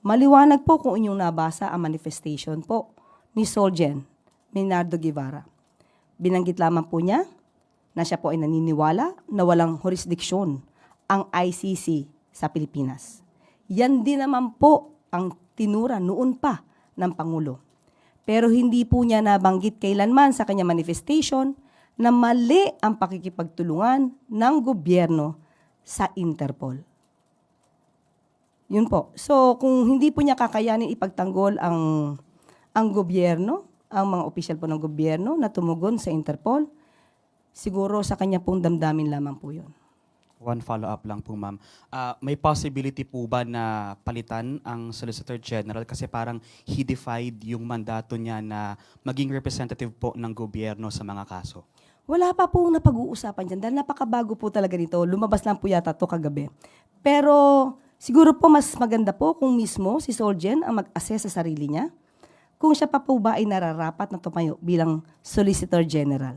Maliwanag po kung inyong nabasa ang manifestation po ni Solgen Minardo Guevara. Binanggit lamang po niya na siya po ay naniniwala na walang jurisdiksyon ang ICC sa Pilipinas. Yan din naman po ang tinura noon pa ng Pangulo. Pero hindi po niya nabanggit kailanman sa kanya manifestation na mali ang pakikipagtulungan ng gobyerno sa Interpol. Yun po. So, kung hindi po niya kakayanin ipagtanggol ang ang gobyerno, ang mga opisyal po ng gobyerno na tumugon sa Interpol, siguro sa kanya pong damdamin lamang po yun. One follow-up lang po, ma'am. Ah, may possibility po ba na palitan ang Solicitor General kasi parang he defied yung mandato niya na maging representative po ng gobyerno sa mga kaso? Wala pa pong napag-uusapan dyan dahil napakabago po talaga nito. Lumabas lang po yata to kagabi. Pero siguro po mas maganda po kung mismo si Solgen ang mag-assess sa sarili niya kung siya pa po ba ay nararapat na tumayo bilang Solicitor General.